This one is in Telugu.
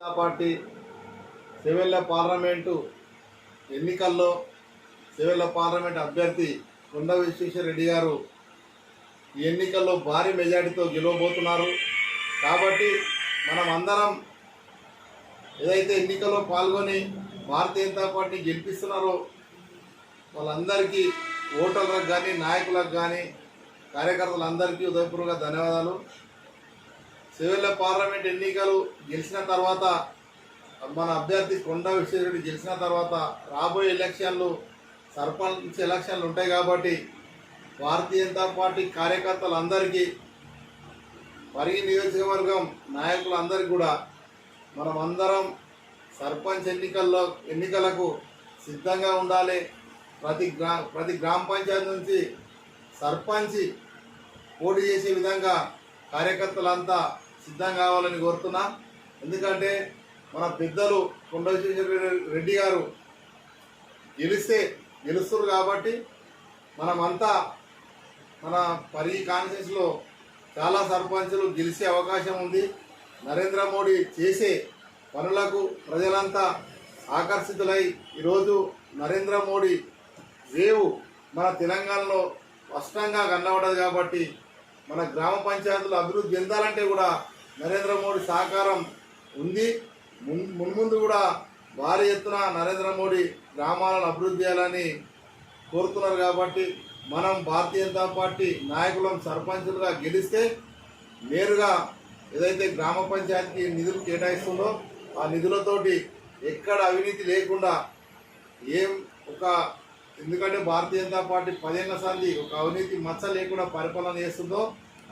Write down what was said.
జనతా పార్టీ సివిల్ల పార్లమెంటు ఎన్నికల్లో సివిల్ల పార్లమెంట్ అభ్యర్థి కొండ విశ్వేశ్వరరెడ్డి గారు ఈ ఎన్నికల్లో భారీ మెజార్టీతో గెలవబోతున్నారు. కాబట్టి మనం అందరం ఏదైతే ఎన్నికల్లో పాల్గొని భారతీయ జనతా పార్టీ గెలిపిస్తున్నారో వాళ్ళందరికీ ఓటర్లకు కానీ నాయకులకు కానీ కార్యకర్తలందరికీ ఉదయపూర్వక ధన్యవాదాలు. సివిల్ పార్లమెంట్ ఎన్నికలు గెలిచిన తర్వాత మన అభ్యర్థి కొండ విశ్వేశ్వరరెడ్డి గెలిచిన తర్వాత రాబోయే ఎలక్షన్లు సర్పంచ్ ఎలక్షన్లు ఉంటాయి కాబట్టి భారతీయ జనతా పార్టీ కార్యకర్తలందరికీ పరిగి నియోజకవర్గం నాయకులందరికీ కూడా మనం అందరం సర్పంచ్ ఎన్నికల్లో ఎన్నికలకు సిద్ధంగా ఉండాలి. ప్రతి గ్రా ప్రతి గ్రామ పంచాయతీ నుంచి సర్పంచ్ పోటీ చేసే విధంగా కార్యకర్తలంతా సిద్ధం కావాలని కోరుతున్నా. ఎందుకంటే మన పెద్దలు కొండ రెడ్డి గారు గెలిస్తే గెలుస్తారు కాబట్టి మనమంతా మన పరి కాన్ఫరెన్స్లో చాలా సర్పంచులు గెలిచే అవకాశం ఉంది. నరేంద్ర మోడీ చేసే పనులకు ప్రజలంతా ఆకర్షితులై ఈరోజు నరేంద్ర మోడీ వేవు మన తెలంగాణలో స్పష్టంగా కనబడదు కాబట్టి మన గ్రామ పంచాయతీలు అభివృద్ధి చెందాలంటే కూడా నరేంద్ర మోడీ సహకారం ఉంది. మున్ మున్ముందు కూడా భారీ ఎత్తున నరేంద్ర మోడీ గ్రామాలను అభివృద్ధి చేయాలని కోరుతున్నారు కాబట్టి మనం భారతీయ జనతా పార్టీ నాయకులం సర్పంచులుగా గెలిస్తే నేరుగా ఏదైతే గ్రామ పంచాయతీకి నిధులు కేటాయిస్తుందో ఆ నిధులతోటి ఎక్కడ అవినీతి లేకుండా ఏం ఒక ఎందుకంటే భారతీయ జనతా పార్టీ పదేళ్ళ సంది ఒక అవినీతి మచ్చ లేకుండా పరిపాలన చేస్తుందో